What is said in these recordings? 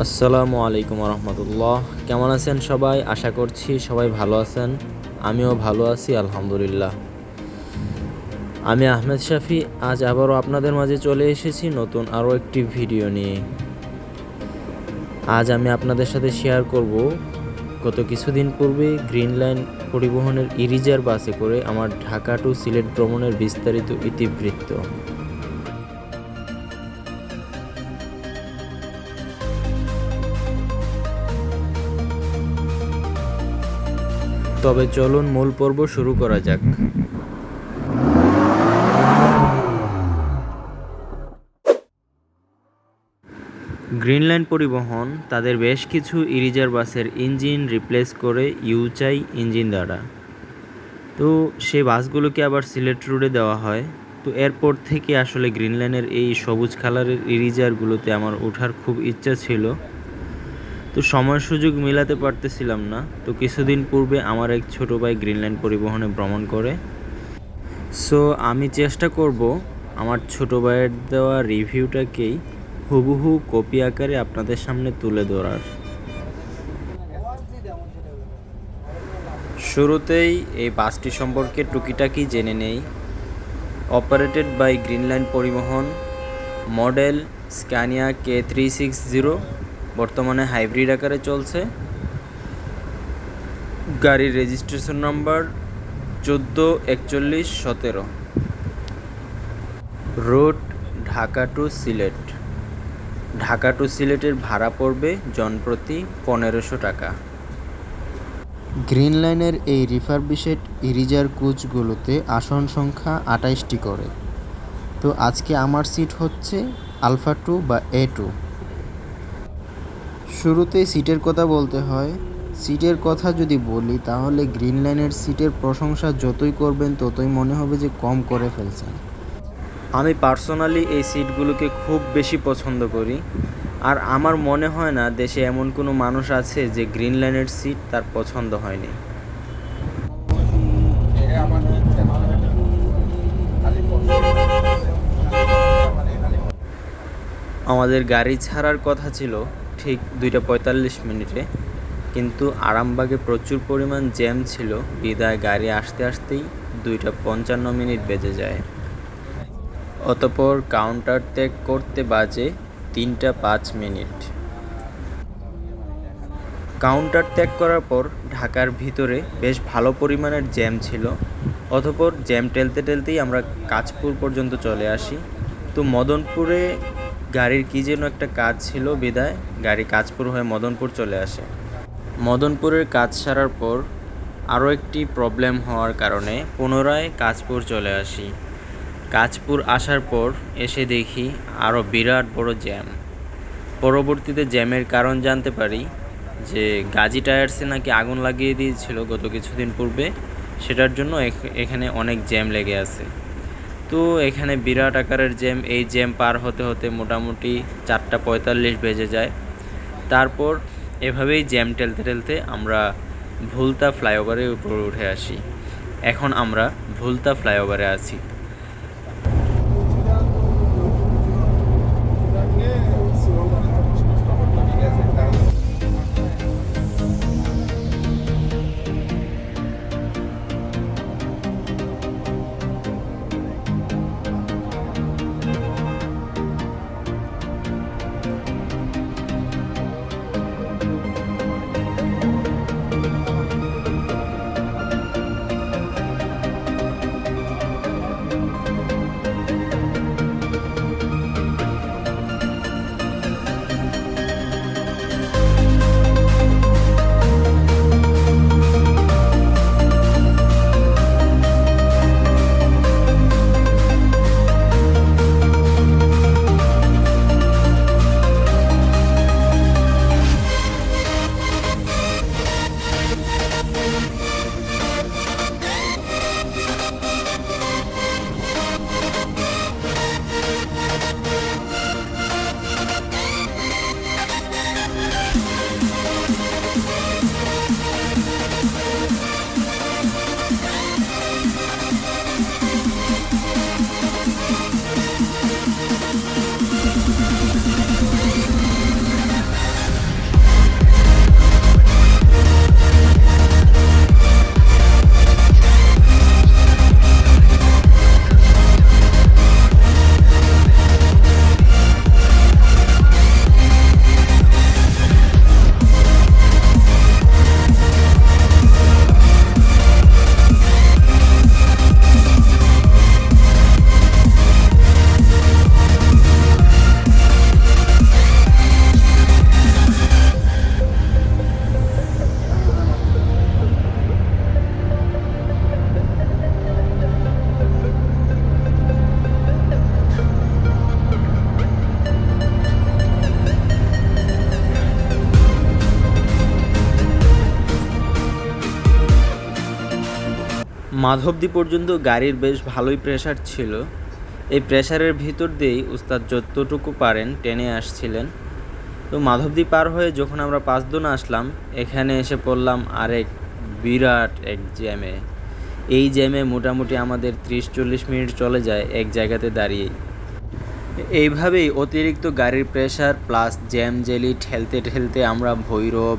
আসসালামু আলাইকুম রহমতুল্লাহ কেমন আছেন সবাই? আশা করছি সবাই ভালো আছেন। আমিও ভালো আছি, আলহামদুলিল্লাহ। আমি আহমেদ শাফি, আজ আবারও আপনাদের মাঝে চলে এসেছি নতুন আরও একটি ভিডিও নিয়ে। আজ আমি আপনাদের সাথে শেয়ার করব গত কিছুদিন পূর্বে গ্রিন লাইন পরিবহনের ইরিজার বাসে করে আমার ঢাকা টু সিলেট ভ্রমণের বিস্তারিত ইতিবৃত্ত। তবে চলুন মূল পর্ব শুরু করা যাক। গ্রিনল্যান্ড পরিবহন তাদের বেশ কিছু ইরিজার বাসের ইঞ্জিন রিপ্লেস করে ইউচাই ইঞ্জিন দ্বারা। তো সেই বাসগুলোকে আবার সিলেট রোডে দেওয়া হয়। তো এরপর থেকে আসলে গ্রিনল্যান্ডের এই সবুজ কালারের ইরিজারগুলোতে আমার ওঠার খুব ইচ্ছা ছিল। তো সময় সুযোগ মেলাতে পারতেছিলাম না। তো কিছুদিন পূর্বে আমার এক ছোট ভাই গ্রিনল্যান্ড পরিবহনে ভ্রমণ করে। সো আমি চেষ্টা করব আমার ছোটো ভাইয়ের দেওয়া রিভিউটাকেই হুবহু কপি আকারে আপনাদের সামনে তুলে ধরার। শুরুতেই এই বাসটি সম্পর্কে টুকিটাকি জেনে নেই। অপারেটেড বাই গ্রিনল্যান্ড পরিবহন model Scania K three six zero বর্তমানে হাইব্রিড আকারে চলছে। গাড়ির রেজিস্ট্রেশন নাম্বার চোদ্দ, একচল্লিশ, সতেরো। Route Dhaka to Sylhet. Dhaka to সিলেটের ভাড়া পড়বে জনপ্রতি পনেরোশো টাকা। গ্রিন লাইনের এই রিফারবিশেড ইরিজার কোচগুলোতে আসন সংখ্যা আটাইশটি করে। তো আজকে আমার সিট হচ্ছে আলফা টু বা এ টু। শুরুতেই সিটের কথা বলতে হয়। সিটের কথা যদি বলি, তাহলে গ্রিন লাইনের সিটের প্রশংসা যতই করবেন, ততই মনে হবে যে কম করে ফেলছেন। আমি পার্সোনালি এই সিটগুলোকে খুব বেশি পছন্দ করি। আর আমার মনে হয় না দেশে এমন কোনো মানুষ আছে যে গ্রিন লাইনের সিট তার পছন্দ হয়নি। আমাদের গাড়ি ছাড়ার কথা ছিল ঠিক দুইটা পঁয়তাল্লিশ মিনিটে। কিন্তু আরামবাগে প্রচুর পরিমাণ জ্যাম ছিল। বিদায় গাড়ি আসতে আসতেই দুইটা পঞ্চান্ন মিনিট বেজে যায়। অতপর কাউন্টার ত্যাগ করতে বাজে তিনটা পাঁচ মিনিট। কাউন্টার ত্যাগ করার পর ঢাকার ভিতরে বেশ ভালো পরিমাণের জ্যাম ছিল। অতপর জ্যাম টেলতে টেলতেই আমরা কাঁচপুর পর্যন্ত চলে আসি। তো মদনপুরে গাড়ির কী যেন একটা কাজ ছিল বিদায়, গাড়ি কাঁচপুর হয়ে মদনপুর চলে আসে। মদনপুরের কাজ সারার পর আরও একটি প্রবলেম হওয়ার কারণে পুনরায় কাঁচপুর চলে আসি। কাঁচপুর আসার পর এসে দেখি আরও বিরাট বড় জ্যাম পরবর্তীতে জ্যামের কারণ জানতে পারি যে গাজী টায়ার্সে নাকি আগুন লাগিয়ে দিয়েছিল গত কিছুদিন পূর্বে, সেটার জন্য এখানে অনেক জ্যাম লেগে আছে। তো এখানে বিরাট আকারের জ্যাম, এই জ্যাম পার হতে হতে মোটামুটি চারটা পঁয়তাল্লিশ বেজে যায়। তারপর এভাবেই জ্যাম টেলতে টেলতে আমরা ভুলতা ফ্লাইওভারের উপরে উঠে আসি। এখন আমরা ভুলতা ফ্লাইওভারে আছি। মাধবদী পর্যন্ত গাড়ির বেশ ভালোই প্রেশার ছিল। এই প্রেশারের ভিতর দিয়েই উস্তাদ যতটুকু পারেন টেনে আসছিলেন। তো মাধবদী পার হয়ে যখন আমরা পাঁচদোনা আসলাম, এখানে এসে পড়লাম আরেক বিরাট এক জ্যামে। এই জ্যামে মোটামুটি আমাদের ত্রিশ চল্লিশ মিনিট চলে যায় এক জায়গাতে দাঁড়িয়ে এইভাবেই অতিরিক্ত গাড়ির প্রেশার প্লাস জ্যাম জেলি ঠেলতে ঠেলতে আমরা ভৈরব,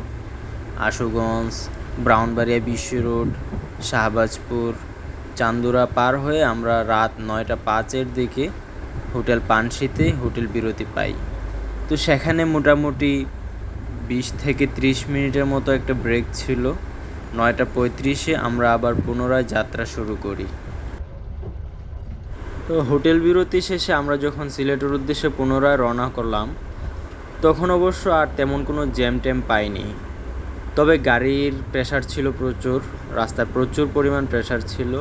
আশুগঞ্জ, ব্রাউনবাড়িয়া বিশ্ব রোড শাহবাজপুর চান্দুরা পার হয়ে আমরা রাত নয়টা পাঁচের দিকে হোটেল পানশিতে হোটেল বিরতি পাই। তো সেখানে মোটামুটি বিশ থেকে ত্রিশ মিনিটের মতো একটা ব্রেক ছিল। নয়টা পঁয়ত্রিশে আমরা আবার পুনরায় যাত্রা শুরু করি। তো হোটেল বিরতি শেষে আমরা যখন সিলেটের উদ্দেশ্যে পুনরায় রওনা করলাম, তখন অবশ্য আর তেমন কোনো জ্যাম ট্যাম পাইনি। তবে গাড়ির প্রেশার ছিল প্রচুর, রাস্তায় প্রচুর পরিমাণ প্রেশার ছিল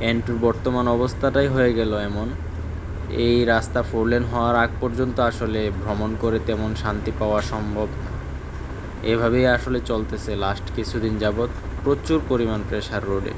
এন্টুর বর্তমান অবস্থাটাই হয়ে গেল এমন। এই রাস্তা ফোর লেন হওয়ার আগ পর্যন্ত আসলে ভ্রমণ করে তেমন শান্তি পাওয়া সম্ভব না। এভাবেই আসলে চলতেছে লাস্ট কিছুদিন যাবৎ প্রচুর পরিমাণ প্রেশার রোডে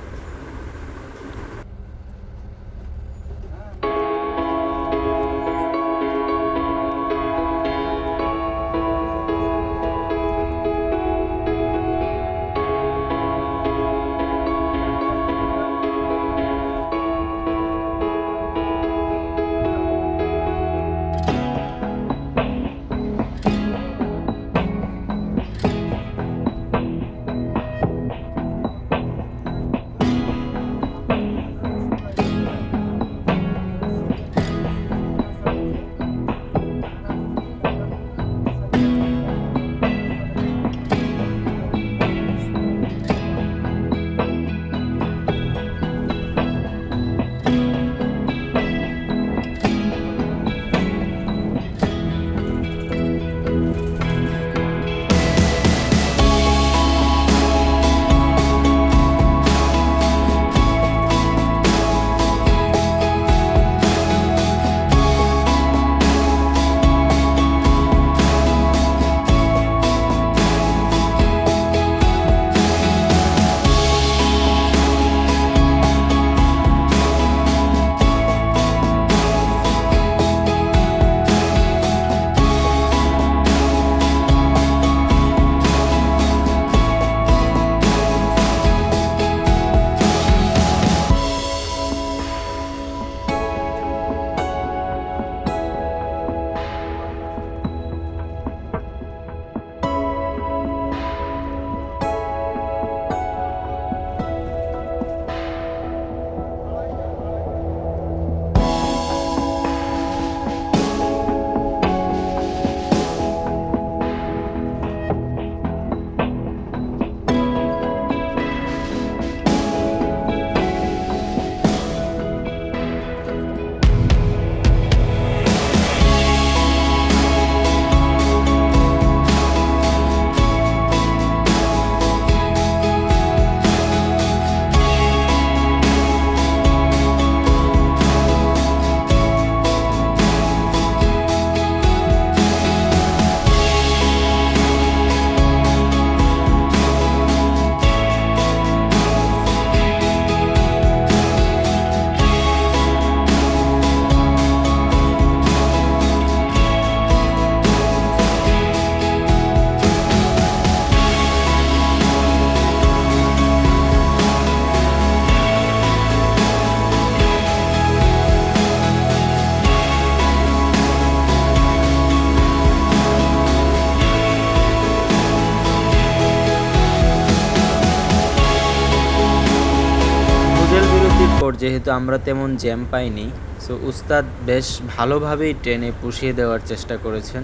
যেহেতু আমরা তেমন জ্যাম পাইনি সো উস্তাদ বেশ ভালোভাবেই ট্রেনে পুষিয়ে দেওয়ার চেষ্টা করেছেন।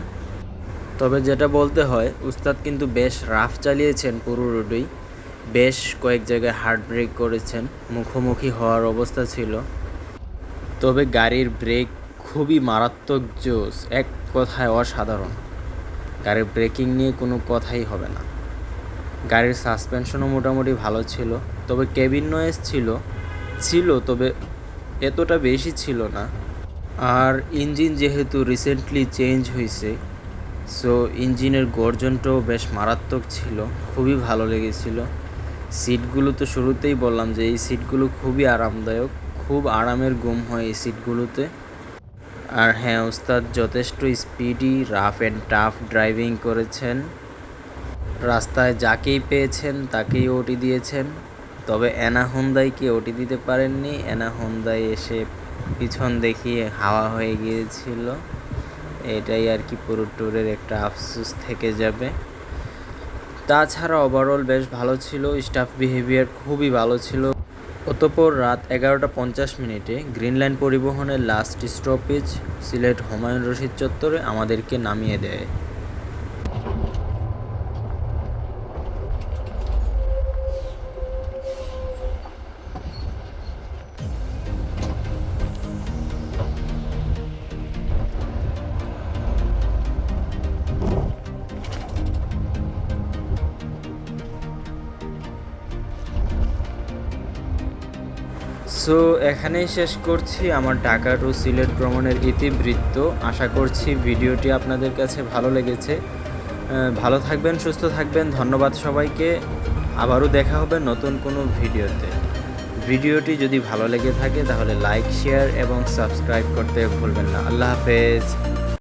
তবে যেটা বলতে হয়, উস্তাদ কিন্তু বেশ রাফ চালিয়েছেন পুরো রোডেই। বেশ কয়েক জায়গায় হার্ড ব্রেক করেছেন, মুখোমুখি হওয়ার অবস্থা ছিল। তবে গাড়ির ব্রেক খুবই মারাত্মক জোস এক কথায় অসাধারণ। গাড়ির ব্রেকিং নিয়ে কোনো কথাই হবে না। গাড়ির সাসপেনশনও মোটামুটি ভালো ছিল, তবে কেবিন নয়েজ ছিল ছিল, তবে এতটা বেশি ছিল না। আর ইঞ্জিন যেহেতু রিসেন্টলি চেঞ্জ হয়েছে সো ইঞ্জিনের গর্জনটাও বেশ মারাত্মক ছিল, খুবই ভালো লেগেছিল। সিটগুলো তো শুরুতেই বললাম যে, এই সিটগুলো খুবই আরামদায়ক, খুব আরামের গুম হয় এই সিটগুলোতে। আর হ্যাঁ ওস্তাদ, যথেষ্ট speedy rough and tough driving করেছেন। রাস্তায় যাকেই পেয়েছেন, তাকেই ওটি দিয়েছেন। তবে অ্যানা হোন্দাইকে ওটি দিতে পারেননি। অ্যানা হোন্দাই এসে পিছন দেখিয়ে হাওয়া হয়ে গিয়েছিল। এটাই আর কি পুরো ট্যুরের একটা আফসোস থেকে যাবে। তাছাড়া ওভারঅল বেশ ভালো ছিল। স্টাফ বিহেভিয়ার খুবই ভালো ছিল। অতপর রাত এগারোটা পঞ্চাশ মিনিটে গ্রিনল্যান্ড পরিবহনের লাস্ট স্টপেজ সিলেট হুমায়ুন রশিদ চত্বরে আমাদেরকে নামিয়ে দেয়। সো এখানেই শেষ করছি আমার ঢাকা টু সিলেট ভ্রমণের ইতিবৃত্ত। আশা করছি ভিডিওটি আপনাদের কাছে ভালো লেগেছে। ভালো থাকবেন, সুস্থ থাকবেন। ধন্যবাদ সবাইকে। আবারও দেখা হবে নতুন কোনো ভিডিওতে। ভিডিওটি যদি ভালো লেগে থাকে তাহলে লাইক, শেয়ার এবং সাবস্ক্রাইব করতে ভুলবেন না। আল্লাহ হাফেজ।